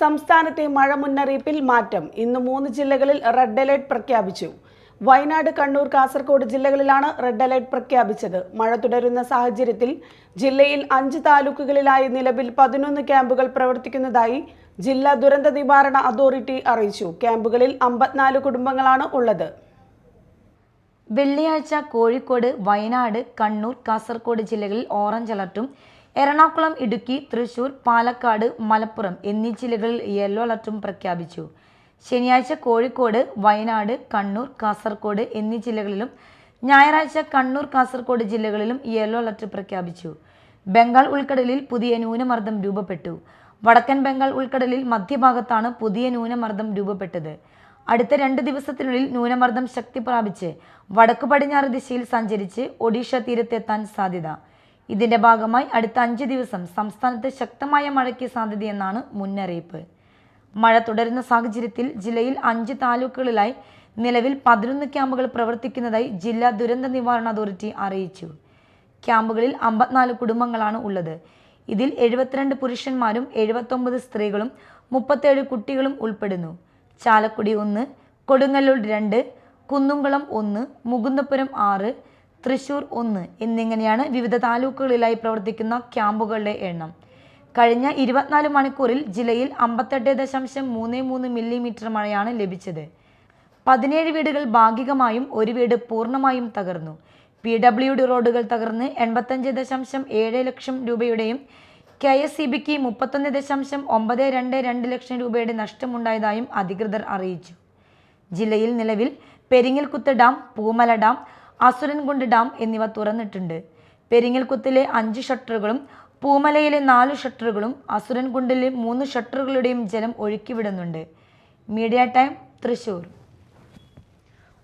സംസ്ഥാനത്തെ മഴ മുന്നറിയിപ്പിൽ മാറ്റം. ഇന്ന് മൂന്ന് ജില്ലകളിൽ റെഡ് അലേർട്ട് പ്രഖ്യാപിച്ചു. വയനാട് കണ്ണൂർ കാസർഗോഡ് ജില്ലകളിലാണ് റെഡ് അലേർട്ട് പ്രഖ്യാപിച്ചത്. മഴ തുടരുന്ന സാഹചര്യത്തിൽ ജില്ലയിൽ അഞ്ച് താലൂക്കുകളിലായി നിലവിൽ പതിനൊന്ന് ക്യാമ്പുകൾ പ്രവർത്തിക്കുന്നതായി ജില്ലാ ദുരന്ത നിവാരണ അതോറിറ്റി അറിയിച്ചു. ക്യാമ്പുകളിൽ അമ്പത്തിനാല് കുടുംബങ്ങളാണ് ഉള്ളത്. വെള്ളിയാഴ്ച കോഴിക്കോട് വയനാട് കണ്ണൂർ കാസർഗോഡ് ജില്ലകളിൽ ഓറഞ്ച് അലർട്ടും എറണാകുളം ഇടുക്കി തൃശൂർ പാലക്കാട് മലപ്പുറം എന്നീ ജില്ലകളിൽ യെല്ലോ അലർട്ടും പ്രഖ്യാപിച്ചു. ശനിയാഴ്ച കോഴിക്കോട് വയനാട് കണ്ണൂർ കാസർഗോഡ് എന്നീ ജില്ലകളിലും ഞായറാഴ്ച കണ്ണൂർ കാസർഗോഡ് ജില്ലകളിലും യെല്ലോ അലർട്ട് പ്രഖ്യാപിച്ചു. ബംഗാൾ ഉൾക്കടലിൽ പുതിയ ന്യൂനമർദ്ദം രൂപപ്പെട്ടു. വടക്കൻ ബംഗാൾ ഉൾക്കടലിൽ മധ്യഭാഗത്താണ് പുതിയ ന്യൂനമർദ്ദം രൂപപ്പെട്ടത്. അടുത്ത രണ്ട് ദിവസത്തിനുള്ളിൽ ന്യൂനമർദ്ദം ശക്തി പ്രാപിച്ച് വടക്കു പടിഞ്ഞാറ് ദിശയിൽ സഞ്ചരിച്ച് ഒഡീഷ തീരത്തെത്താൻ സാധ്യത. ഇതിന്റെ ഭാഗമായി അടുത്ത അഞ്ച് ദിവസം സംസ്ഥാനത്ത് ശക്തമായ മഴയ്ക്ക് സാധ്യതയെന്നാണ് മുന്നറിയിപ്പ്. മഴ തുടരുന്ന സാഹചര്യത്തിൽ ജില്ലയിൽ അഞ്ച് താലൂക്കുകളിലായി നിലവിൽ പതിനൊന്ന് ക്യാമ്പുകൾ പ്രവർത്തിക്കുന്നതായി ജില്ലാ ദുരന്ത നിവാരണ അതോറിറ്റി അറിയിച്ചു. ക്യാമ്പുകളിൽ അമ്പത്തിനാല് കുടുംബങ്ങളാണ് ഉള്ളത്. ഇതിൽ എഴുപത്തിരണ്ട് പുരുഷന്മാരും എഴുപത്തൊമ്പത് സ്ത്രീകളും മുപ്പത്തേഴ് കുട്ടികളും ഉൾപ്പെടുന്നു. ചാലക്കുടി ഒന്ന് കൊടുങ്ങല്ലൂർ രണ്ട് കുന്നുംകുളം ഒന്ന് മുകുന്ദപുരം ആറ് തൃശൂർ ഒന്ന് എന്നിങ്ങനെയാണ് വിവിധ താലൂക്കുകളിലായി പ്രവർത്തിക്കുന്ന ക്യാമ്പുകളുടെ എണ്ണം. കഴിഞ്ഞ ഇരുപത്തിനാല് മണിക്കൂറിൽ ജില്ലയിൽ അമ്പത്തെട്ട് ദശാംശം മൂന്ന് മൂന്ന് മില്ലിമീറ്റർ മഴയാണ് ലഭിച്ചത്. പതിനേഴ് വീടുകൾ ഭാഗികമായും ഒരു വീട് പൂർണമായും തകർന്നു. പി ഡബ്ല്യു ഡി റോഡുകൾ തകർന്ന് എൺപത്തഞ്ച് ദശാംശം ഏഴ് ലക്ഷം രൂപയുടെയും കെ എസ് സി ബിക്ക് മുപ്പത്തൊന്ന് ദശാംശം ഒമ്പത് രണ്ട് രണ്ട് ലക്ഷം രൂപയുടെ നഷ്ടമുണ്ടായതായും അധികൃതർ അറിയിച്ചു. ജില്ലയിൽ നിലവിൽ Peringalkuthu dam Poomala dam Asurankundu dam എന്നിവ തുറന്നിട്ടുണ്ട്. പെരിങ്ങൽകുത്തിലെ അഞ്ച് ഷട്ടറുകളും പൂമലയിലെ നാല് ഷട്ടറുകളും അസുരൻകുണ്ടിലെ മൂന്ന് ഷട്ടറുകളുടെയും ജലം ഒഴുക്കിവിടുന്നുണ്ട്. Media time Thrissur.